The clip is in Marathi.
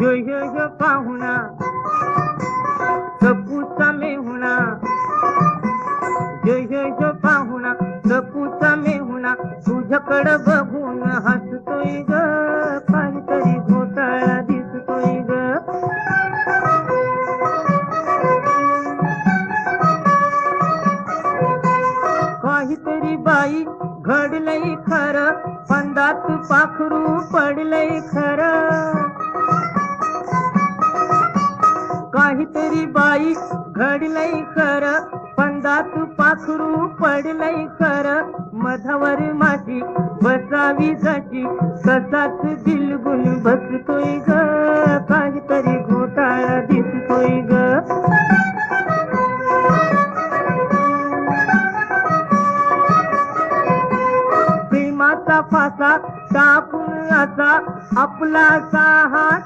यो यो यो पाहुणा सपूचा मेहुणा. यो यो यो पाहुणा सपूचा मेहुणा तुझ्याकडं बघून हसतोय ग काहीतरी घोटाळा दिसतोय ग. काहीतरी बाई घडलंय खरं पंदात पाखरू पडलंय खरं. काहीतरी बाई घडलंय खर. पंदात पाखरू पडलंय खर. मधावर माझी बसावी जाची कसाच दिलगुल बसतोय ग. काहीतरी घोटाळा दिसतोय ग. प्रेमाचा फासा टाकून आपला साहा